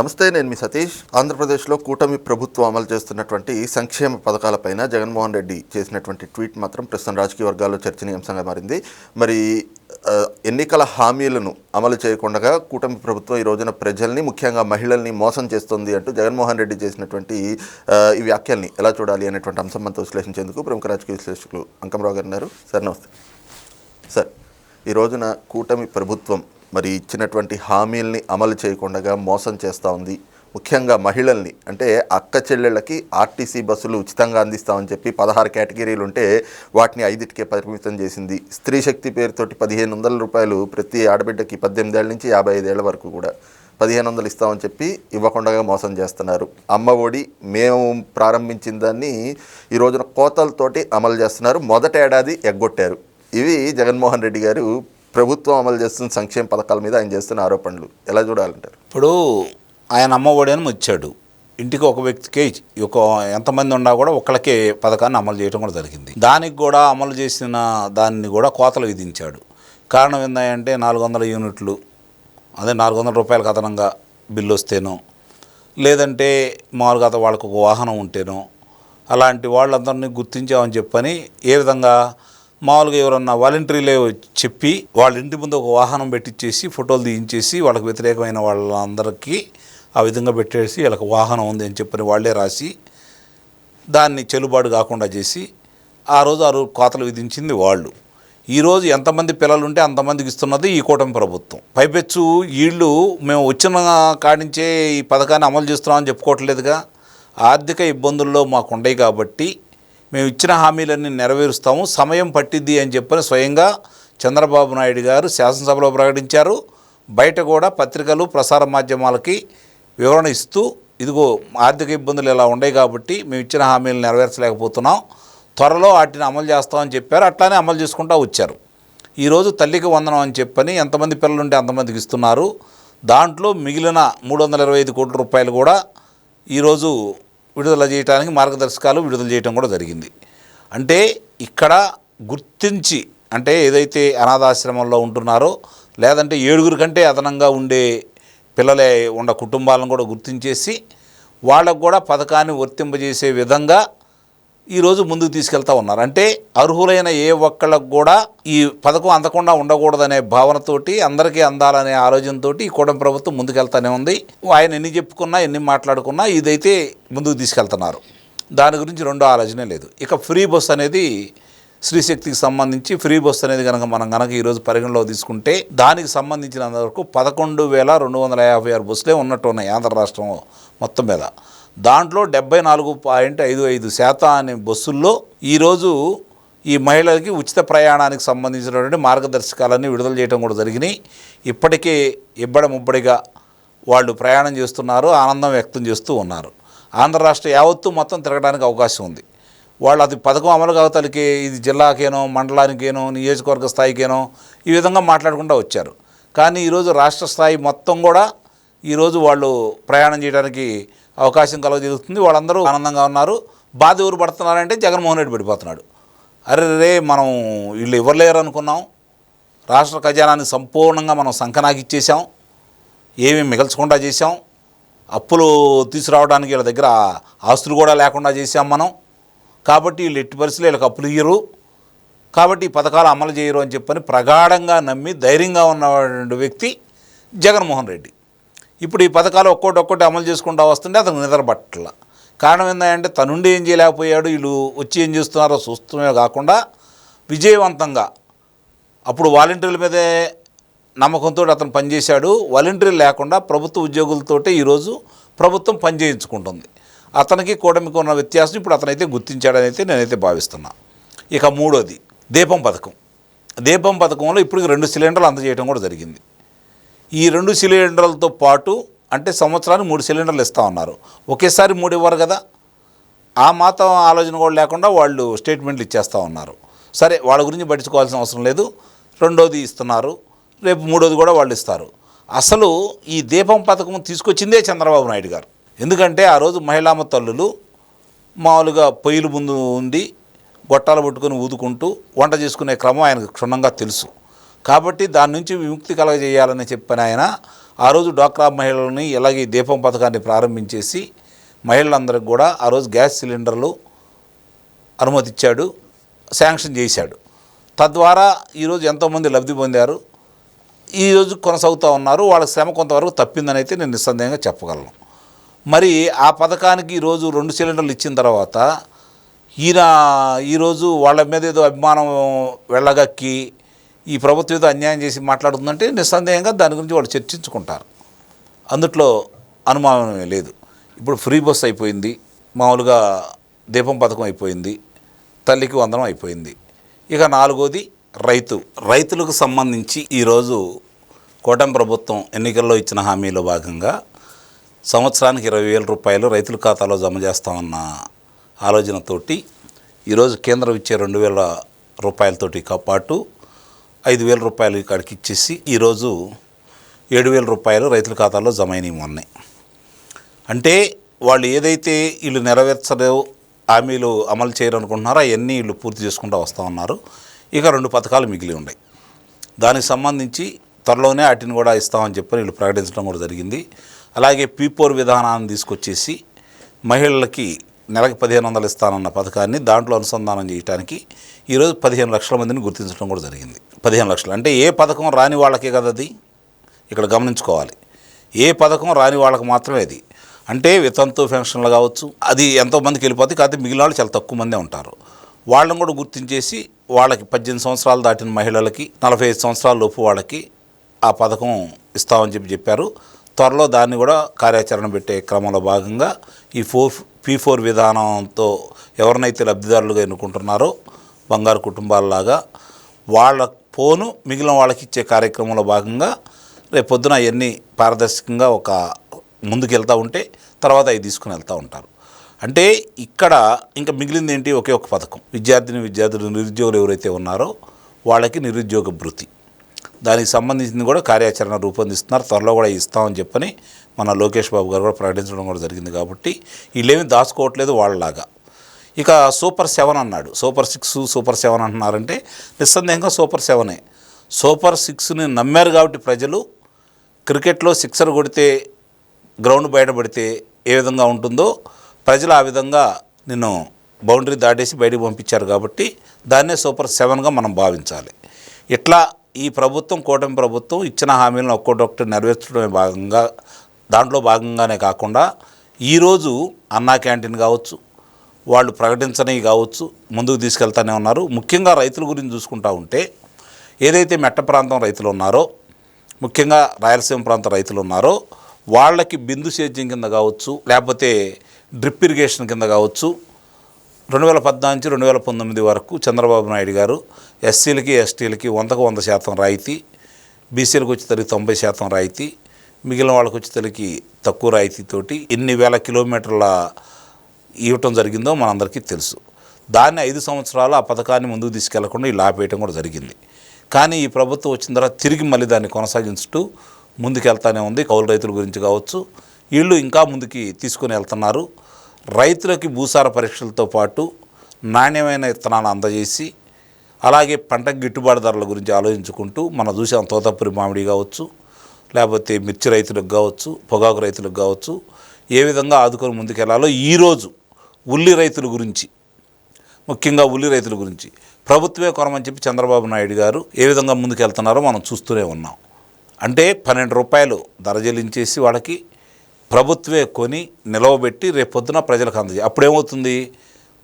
నమస్తే నేను మీ సతీష్. ఆంధ్రప్రదేశ్లో కూటమి ప్రభుత్వం అమలు చేస్తున్నటువంటి సంక్షేమ పథకాలపైన జగన్మోహన్ రెడ్డి చేసినటువంటి ట్వీట్ మాత్రం ప్రస్తుతం రాజకీయ వర్గాల్లో చర్చనీయాంశంగా మారింది. మరి ఎన్నికల హామీలను అమలు చేయకుండా కూటమి ప్రభుత్వం ఈ రోజున ప్రజల్ని ముఖ్యంగా మహిళల్ని మోసం చేస్తుంది అంటూ జగన్మోహన్ రెడ్డి చేసినటువంటి ఈ వ్యాఖ్యల్ని ఎలా చూడాలి అనేటువంటి అంశం మనతో విశ్లేషించేందుకు ప్రముఖ రాజకీయ విశ్లేషకులు అంకమరావు గారు ఉన్నారు. సార్ నమస్తే. సార్ ఈ రోజున కూటమి ప్రభుత్వం మరి ఇచ్చినటువంటి హామీల్ని అమలు చేయకుండా మోసం చేస్తూ ఉంది. ముఖ్యంగా మహిళల్ని అంటే అక్క చెల్లెళ్ళకి ఆర్టీసీ బస్సులు ఉచితంగా అందిస్తామని చెప్పి పదహారు కేటగిరీలు ఉంటే వాటిని ఐదిటికే పరిమితం చేసింది. స్త్రీ శక్తి పేరుతోటి పదిహేను వందల రూపాయలు ప్రతి ఆడబిడ్డకి పద్దెనిమిదేళ్ళ నుంచి యాభై ఐదేళ్ళ వరకు కూడా పదిహేను వందలు ఇస్తామని చెప్పి ఇవ్వకుండా మోసం చేస్తున్నారు. అమ్మ ఒడి మేము ప్రారంభించిన దాన్ని ఈ రోజున కోతలతోటి అమలు చేస్తున్నారు. మొదట ఏడాది ఎగ్గొట్టారు. ఇవి జగన్మోహన్ రెడ్డి గారు ప్రభుత్వం అమలు చేస్తున్న సంక్షేమ పథకాల మీద ఆయన చేస్తున్న ఆరోపణలు ఎలా చూడాలంటారు? ఇప్పుడు ఆయన అమ్మఒడి అని వచ్చాడు. ఇంటికి ఒక వ్యక్తికే ఒక ఎంతమంది ఉన్నా కూడా ఒకళ్ళకే పథకాన్ని అమలు చేయడం కూడా జరిగింది. దానికి కూడా అమలు చేసిన దాన్ని కూడా కోతలు విధించాడు. కారణం ఏంటంటే నాలుగు వందల యూనిట్లు అదే నాలుగు వందల రూపాయలకు అదనంగా బిల్లు వస్తేనో లేదంటే మామూలుగా అతను వాళ్ళకు ఒక వాహనం ఉంటేనో అలాంటి వాళ్ళందరినీ గుర్తించామని చెప్పని ఏ విధంగా మామూలుగా ఎవరన్నా వాలంటరీలే చెప్పి వాళ్ళ ఇంటి ముందు ఒక వాహనం పెట్టించేసి ఫోటోలు తీయించేసి వాళ్ళకి వ్యతిరేకమైన వాళ్ళందరికీ ఆ విధంగా పెట్టేసి వీళ్ళకి వాహనం ఉంది అని చెప్పని వాళ్ళే రాసి దాన్ని చెల్లుబాటు కాకుండా చేసి ఆ రోజు ఆ రోజు కోతలు విధించింది వాళ్ళు. ఈరోజు ఎంతమంది పిల్లలు ఉంటే అంతమందికి ఇస్తున్నది ఈ కూటమి ప్రభుత్వం. పైపెచ్చు వీళ్ళు మేము వచ్చిన కాడించే ఈ పథకాన్ని అమలు చేస్తున్నామని చెప్పుకోవట్లేదుగా. ఆర్థిక ఇబ్బందుల్లో మాకు ఉండయి కాబట్టి మేము ఇచ్చిన హామీలన్నీ నెరవేరుస్తాము సమయం పట్టిద్ది అని చెప్పని స్వయంగా చంద్రబాబు నాయుడు గారు శాసనసభలో ప్రకటించారు. బయట కూడా పత్రికలు ప్రసార మాధ్యమాలకి వివరణ ఇస్తూ ఇదిగో ఆర్థిక ఇబ్బందులు ఇలా ఉన్నాయి కాబట్టి మేము ఇచ్చిన హామీలు నెరవేర్చలేకపోతున్నాం. త్వరలో వాటిని అమలు చేస్తామని చెప్పారు. అట్లానే అమలు చేసుకుంటూ వచ్చారు. ఈరోజు తల్లికి వందనం అని చెప్పని ఎంతమంది పిల్లలుంటే అంతమందికి ఇస్తున్నారు. దాంట్లో మిగిలిన మూడు వందల ఇరవై ఐదు కోట్ల రూపాయలు కూడా ఈరోజు విడుదల చేయడానికి మార్గదర్శకాలు విడుదల చేయడం కూడా జరిగింది. అంటే ఇక్కడ గుర్తించి అంటే ఏదైతే అనాథాశ్రమంలో ఉంటున్నారో లేదంటే ఏడుగురు కంటే అదనంగా ఉండే పిల్లలే ఉన్న కుటుంబాలను కూడా గుర్తించేసి వాళ్ళకు కూడా పథకాన్ని వర్తింపజేసే విధంగా ఈరోజు ముందుకు తీసుకెళ్తా ఉన్నారు. అంటే అర్హులైన ఏ ఒక్కళ్ళకు కూడా ఈ పథకం అందకుండా ఉండకూడదనే భావనతోటి అందరికీ అందాలనే ఆలోచనతో ఈ కూటమి ప్రభుత్వం ముందుకెళ్తానే ఉంది. ఆయన ఎన్ని చెప్పుకున్నా ఎన్ని మాట్లాడుకున్నా ఇదైతే ముందుకు తీసుకెళ్తున్నారు. దాని గురించి రెండో ఆలోచనే లేదు. ఇక ఫ్రీ బస్ అనేది శ్రీశక్తికి సంబంధించి ఫ్రీ బస్ అనేది కనుక మనం కనుక ఈరోజు పరిగణలో తీసుకుంటే దానికి సంబంధించినంత వరకు పదకొండు వేల రెండు వందల యాభై ఆరు బస్సులే ఉన్నట్టు ఉన్నాయి ఆంధ్ర రాష్ట్రం మొత్తం మీద. దాంట్లో డెబ్బై నాలుగు పాయింట్ ఐదు ఐదు శాతం అనే బస్సుల్లో ఈరోజు ఈ మహిళలకి ఉచిత ప్రయాణానికి సంబంధించినటువంటి మార్గదర్శకాలన్నీ విడుదల చేయడం కూడా జరిగినాయి. ఇప్పటికే ఇబ్బడి ముబ్బడిగా వాళ్ళు ప్రయాణం చేస్తున్నారు ఆనందం వ్యక్తం చేస్తూ ఉన్నారు. ఆంధ్ర రాష్ట్ర యావత్తు మొత్తం తిరగడానికి అవకాశం ఉంది. వాళ్ళు అది పథకం అమలు కావతలకి ఇది జిల్లాకేనో మండలానికేనో నియోజకవర్గ స్థాయికేనో ఈ విధంగా మాట్లాడకుండా వచ్చారు. కానీ ఈరోజు రాష్ట్ర స్థాయి మొత్తం కూడా ఈరోజు వాళ్ళు ప్రయాణం చేయడానికి అవకాశం కలగజరుగుతుంది వాళ్ళందరూ ఆనందంగా ఉన్నారు. బాధ ఎవరు పడుతున్నారంటే జగన్మోహన్ రెడ్డి పడిపోతున్నాడు. అరే రే మనం వీళ్ళు ఎవరు లేరు అనుకున్నాం. రాష్ట్ర ఖజానాన్ని సంపూర్ణంగా మనం సంకనాకిచ్చేసాం ఏమీ మిగల్చకుండా చేసాం అప్పులు తీసుకురావడానికి వీళ్ళ దగ్గర ఆస్తులు కూడా లేకుండా చేసాం మనం. కాబట్టి వీళ్ళు ఎట్టి పరిస్థితులు వీళ్ళకి అప్పులు ఇయ్యరు. కాబట్టి ఈ పథకాలు అమలు చేయరు అని చెప్పని ప్రగాఢంగా నమ్మి ధైర్యంగా ఉన్నటువంటి వ్యక్తి జగన్మోహన్ రెడ్డి. ఇప్పుడు ఈ పథకాలు ఒక్కోటి ఒక్కోటి అమలు చేసుకుంటా వస్తుంటే అతను నిద్రపట్టల. కారణం ఏంటంటే తనుండి ఏం చేయలేకపోయాడు వీళ్ళు వచ్చి ఏం చేస్తున్నారో చూస్తుమే కాకుండా విజయవంతంగా. అప్పుడు వాలంటీర్ల మీదే నమ్మకంతో అతను పనిచేశాడు. వాలంటీర్లు లేకుండా ప్రభుత్వ ఉద్యోగులతోటే ఈరోజు ప్రభుత్వం పనిచేయించుకుంటుంది అతనికి కూటమికి ఉన్న వ్యత్యాసం ఇప్పుడు అతనైతే గుర్తించాడని అయితే నేనైతే భావిస్తున్నా. ఇక మూడోది దీపం పథకం. దీపం పథకంలో ఇప్పుడు రెండు సిలిండర్లు అందజేయడం కూడా జరిగింది. ఈ రెండు సిలిండర్లతో పాటు అంటే సంవత్సరానికి మూడు సిలిండర్లు ఇస్తా ఉన్నారు. ఒకేసారి మూడు ఇవ్వరు కదా. ఆ మాత్రం ఆలోచన కూడా లేకుండా వాళ్ళు స్టేట్మెంట్లు ఇచ్చేస్తూ ఉన్నారు. సరే వాళ్ళ గురించి పట్టించుకోవాల్సిన అవసరం లేదు. రెండోది ఇస్తున్నారు. రేపు మూడోది కూడా వాళ్ళు ఇస్తారు. అసలు ఈ దీపం పథకం తీసుకొచ్చిందే చంద్రబాబు నాయుడు గారు. ఎందుకంటే ఆ రోజు మహిళామ తల్లులు మామూలుగా పొయ్యిల ముందు ఉండి గొట్టాలు పట్టుకొని ఊదుకుంటూ వంట చేసుకునే క్రమం ఆయనకు క్షుణ్ణంగా తెలుసు. కాబట్టి దాని నుంచి విముక్తి కలగజేయాలని చెప్పిన ఆయన ఆ రోజు డ్వాక్రా మహిళలని ఇలాగే దీపం పథకాన్ని ప్రారంభించేసి మహిళలందరికీ కూడా ఆ రోజు గ్యాస్ సిలిండర్లు అనుమతిచ్చాడు శాంక్షన్ చేశాడు. తద్వారా ఈరోజు ఎంతోమంది లబ్ధి పొందారు. ఈరోజు కొనసాగుతూ ఉన్నారు. వాళ్ళ శ్రమ కొంతవరకు తప్పిందని అయితే నేను నిస్సందేహంగా చెప్పగలను. మరి ఆ పథకానికి ఈరోజు రెండు సిలిండర్లు ఇచ్చిన తర్వాత ఈయన ఈరోజు వాళ్ళ మీద ఏదో అభిమానం వెళ్ళగక్కి ఈ ప్రభుత్వం ఏదో అన్యాయం చేసి మాట్లాడుతుందంటే నిస్సందేహంగా దాని గురించి వాళ్ళు చర్చించుకుంటారు. అందుట్లో అనుమానమే లేదు. ఇప్పుడు ఫ్రీ బస్ అయిపోయింది. మామూలుగా దీపం పథకం అయిపోయింది. తల్లికి వందనం అయిపోయింది. ఇక నాలుగోది రైతు. రైతులకు సంబంధించి ఈరోజు కూటమి ప్రభుత్వం ఎన్నికల్లో ఇచ్చిన హామీలో భాగంగా సంవత్సరానికి ఇరవై వేల రూపాయలు రైతుల ఖాతాలో జమ చేస్తామన్న ఆలోచనతోటి ఈరోజు కేంద్రం ఇచ్చే రెండు వేల రూపాయలతోటి పాటు ఐదు వేల రూపాయలు ఇక్కడికి ఇచ్చేసి ఈరోజు ఏడు వేల రూపాయలు రైతుల ఖాతాలో జమ అయినవి ఉన్నాయి అంటే వాళ్ళు ఏదైతే వీళ్ళు నెరవేర్చలేవు హామీలు అమలు చేయాలనుకుంటున్నారో అవన్నీ వీళ్ళు పూర్తి చేసుకుంటూ వస్తూ ఉన్నారు. ఇక రెండు పథకాలు మిగిలి ఉన్నాయి. దానికి సంబంధించి త్వరలోనే వాటిని కూడా ఇస్తామని చెప్పి వీళ్ళు ప్రకటించడం కూడా జరిగింది. అలాగే పీపోర్ విధానాన్ని తీసుకొచ్చేసి మహిళలకి నెలకి పదిహేను వందలు ఇస్తానన్న పథకాన్ని దాంట్లో అనుసంధానం చేయడానికి ఈరోజు పదిహేను లక్షల మందిని గుర్తించడం కూడా జరిగింది. పదిహేను లక్షలు. అంటే ఏ పథకం రాని వాళ్ళకే కదా అది? ఇక్కడ గమనించుకోవాలి. ఏ పథకం రాని వాళ్ళకి మాత్రమే అది. అంటే వితంతు పెన్షన్లు కావచ్చు అది ఎంతోమందికి వెళ్ళిపోతే కాకపోతే మిగిలిన వాళ్ళు చాలా తక్కువ మందే ఉంటారు. వాళ్ళని కూడా గుర్తించేసి వాళ్ళకి పద్దెనిమిది సంవత్సరాలు దాటిన మహిళలకి నలభై ఐదు సంవత్సరాల లోపు వాళ్ళకి ఆ పథకం ఇస్తామని చెప్పి చెప్పారు. త్వరలో దాన్ని కూడా కార్యాచరణ పెట్టే క్రమంలో భాగంగా ఈ ఫోర్ పీ ఫోర్ విధానంతో ఎవరినైతే లబ్ధిదారులుగా ఎన్నుకుంటున్నారో బంగారు కుటుంబాలలాగా వాళ్ళ పోను మిగిలిన వాళ్ళకి ఇచ్చే కార్యక్రమంలో భాగంగా రేపు పొద్దున అవన్నీ పారదర్శకంగా ఒక ముందుకెళ్తూ ఉంటే తర్వాత అవి తీసుకుని వెళ్తూ ఉంటారు. అంటే ఇక్కడ ఇంకా మిగిలింది ఏంటి ఒకే ఒక పథకం. విద్యార్థిని విద్యార్థులు నిరుద్యోగులు ఎవరైతే ఉన్నారో వాళ్ళకి నిరుద్యోగ భృతి. దానికి సంబంధించింది కూడా కార్యాచరణ రూపొందిస్తున్నారు. త్వరలో కూడా ఇస్తామని చెప్పని మన లోకేష్ బాబు గారు కూడా ప్రకటించడం కూడా జరిగింది కాబట్టి వీళ్ళేమీ దాచుకోవట్లేదు వాళ్ళలాగా. ఇక సూపర్ సెవెన్ అన్నాడు. సూపర్ సిక్స్ సూపర్ సెవెన్ అంటున్నారంటే నిస్సందేహంగా సూపర్ సెవెనే. సూపర్ సిక్స్ని నమ్మారు కాబట్టి ప్రజలు క్రికెట్లో సిక్సర్ కొడితే గ్రౌండ్ బయటపడితే ఏ విధంగా ఉంటుందో ప్రజలు ఆ విధంగా నేను బౌండరీ దాటేసి బయటకు పంపించారు కాబట్టి దాన్నే సూపర్ సెవెన్గా మనం భావించాలి. ఇట్లా ఈ ప్రభుత్వం కూటమి ప్రభుత్వం ఇచ్చిన హామీలను ఒక్కొక్కటి నెరవేర్చడమే భాగంగా దాంట్లో భాగంగానే కాకుండా ఈరోజు అన్నా క్యాంటీన్ కావచ్చు వాళ్ళు ప్రకటించనివి కావచ్చు ముందుకు తీసుకెళ్తానే ఉన్నారు. ముఖ్యంగా రైతుల గురించి చూసుకుంటా ఉంటే ఏదైతే మెట్ట ప్రాంతం రైతులు ఉన్నారో ముఖ్యంగా రాయలసీమ ప్రాంత రైతులు ఉన్నారో వాళ్ళకి బిందు సేద్యం కింద కావచ్చు లేకపోతే డ్రిప్ ఇరిగేషన్ కింద కావచ్చు రెండు వేల పద్నాలుగు నుంచి రెండు వేల పంతొమ్మిది వరకు చంద్రబాబు నాయుడు గారు ఎస్సీలకి ఎస్టీలకి వందకు వంద శాతం రాయితీ బీసీలకు వచ్చేసరికి తొంభై శాతం రాయితీ మిగిలిన వాళ్ళకి వచ్చేసరికి తక్కువ రాయితీతోటి ఎన్ని వేల కిలోమీటర్ల ఇవ్వటం జరిగిందో మనందరికీ తెలుసు. దాన్ని ఐదు సంవత్సరాలు ఆ పథకాన్ని ముందుకు తీసుకెళ్ళకుండా ఇలా ఆపేయటం కూడా జరిగింది. కానీ ఈ ప్రభుత్వం వచ్చిన తర్వాత తిరిగి మళ్ళీ దాన్ని కొనసాగించుతూ ముందుకెళ్తానే ఉంది కౌలు రైతుల గురించి కావచ్చు. వీళ్ళు ఇంకా ముందుకి తీసుకుని వెళ్తున్నారు. రైతులకి భూసార పరీక్షలతో పాటు నాణ్యమైన విత్తనాలు అందజేసి అలాగే పంటకు గిట్టుబాటు ధరల గురించి ఆలోచించుకుంటూ మనం చూసాం తోతపురి మామిడి కావచ్చు లేకపోతే మిర్చి రైతులకు కావచ్చు పొగాకు రైతులకు కావచ్చు ఏ విధంగా ఆదుకొని ముందుకెళ్ళాలో ఈరోజు ఉల్లి రైతుల గురించి ముఖ్యంగా ఉల్లి రైతుల గురించి ప్రభుత్వమే కొనమని చెప్పి చంద్రబాబు నాయుడు గారు ఏ విధంగా ముందుకెళ్తున్నారో మనం చూస్తూనే ఉన్నాం. అంటే పన్నెండు రూపాయలు ధర చెల్లించేసి వాళ్ళకి ప్రభుత్వే కొని నిలవబెట్టి రేపు పొద్దున ప్రజలకు అందజేయాలి అప్పుడేమవుతుంది?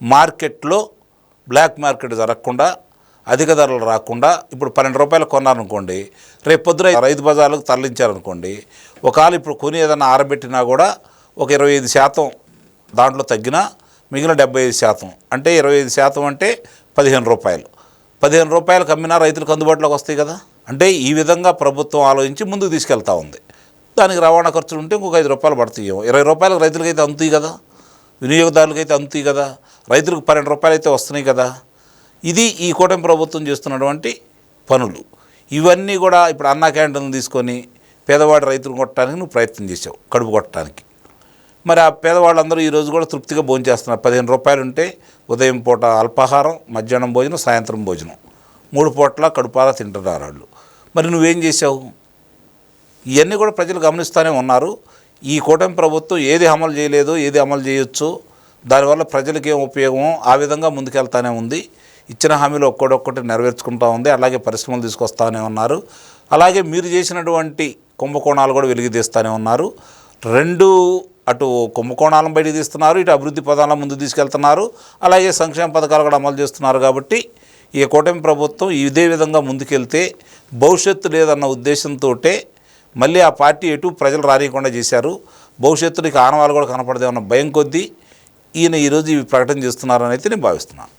మార్కెట్లో బ్లాక్ మార్కెట్ జరగకుండా అధిక ధరలు రాకుండా ఇప్పుడు పన్నెండు రూపాయలు కొన్నారనుకోండి రేపొద్దున రైతు బజార్లకు తరలించారనుకోండి ఒకవేళ ఇప్పుడు కొని ఏదైనా ఆరబెట్టినా కూడా ఒక ఇరవై ఐదు శాతం దాంట్లో తగ్గినా మిగిలిన డెబ్బై ఐదు శాతం అంటే ఇరవై ఐదు శాతం అంటే పదిహేను రూపాయలు. పదిహేను రూపాయలకు అమ్మినా రైతులకు అందుబాటులోకి వస్తాయి కదా? అంటే ఈ విధంగా ప్రభుత్వం ఆలోచించి ముందుకు తీసుకెళ్తా ఉంది. దానికి రవాణా ఖర్చులు ఉంటే ఇంకొక ఐదు రూపాయలు పడతాయి ఇరవై రూపాయలకు రైతులకైతే అందుతాయి కదా? వినియోగదారులకైతే అందుతాయి కదా? రైతులకు పన్నెండు రూపాయలు అయితే వస్తున్నాయి కదా? ఇది ఈ కూటమి ప్రభుత్వం చేస్తున్నటువంటి పనులు. ఇవన్నీ కూడా ఇప్పుడు అన్నా క్యాంటీన్లు తీసుకొని పేదవాడి రైతులు కొట్టడానికి నువ్వు ప్రయత్నం చేసావు కడుపు కొట్టడానికి. మరి ఆ పేదవాళ్ళందరూ ఈరోజు కూడా తృప్తిగా భోజనం చేస్తున్నారు. పదిహేను రూపాయలు ఉంటే ఉదయం పూట అల్పాహారం మధ్యాహ్నం భోజనం సాయంత్రం భోజనం. మూడు పూట్ల కడుపారా తింటున్నారు వాళ్ళు. మరి నువ్వేం చేసావు ఇవన్నీ కూడా ప్రజలు గమనిస్తూనే ఉన్నారు. ఈ కూటమి ప్రభుత్వం ఏది అమలు చేయలేదు ఏది అమలు చేయొచ్చు దానివల్ల ప్రజలకి ఏం ఉపయోగమో ఆ విధంగా ముందుకెళ్తానే ఉంది. ఇచ్చిన హామీలు ఒక్కడొక్కటి నెరవేర్చుకుంటా ఉంది. అలాగే పరిశ్రమలు తీసుకొస్తానే ఉన్నారు. అలాగే మీరు చేసినటువంటి కుంభకోణాలు కూడా వెలుగుతీస్తూనే ఉన్నారు. రెండు అటు కుంభకోణాలను బయట తీస్తున్నారు ఇటు అభివృద్ధి పదాలను ముందు తీసుకెళ్తున్నారు. అలాగే సంక్షేమ పథకాలు కూడా అమలు చేస్తున్నారు కాబట్టి ఈ కూటమి ప్రభుత్వం ఇదే విధంగా ముందుకెళ్తే భవిష్యత్తు లేదన్న ఉద్దేశంతో మళ్ళీ ఆ పార్టీ ఎటు ప్రజలు రానియకుండా చేశారు. భవిష్యత్తులో ఇక ఆనవాళ్ళు కూడా కనపడదేమన్న భయం కొద్దీ ఈయన ఈరోజు ఇవి ప్రకటన చేస్తున్నారని అయితే నేను భావిస్తున్నాను.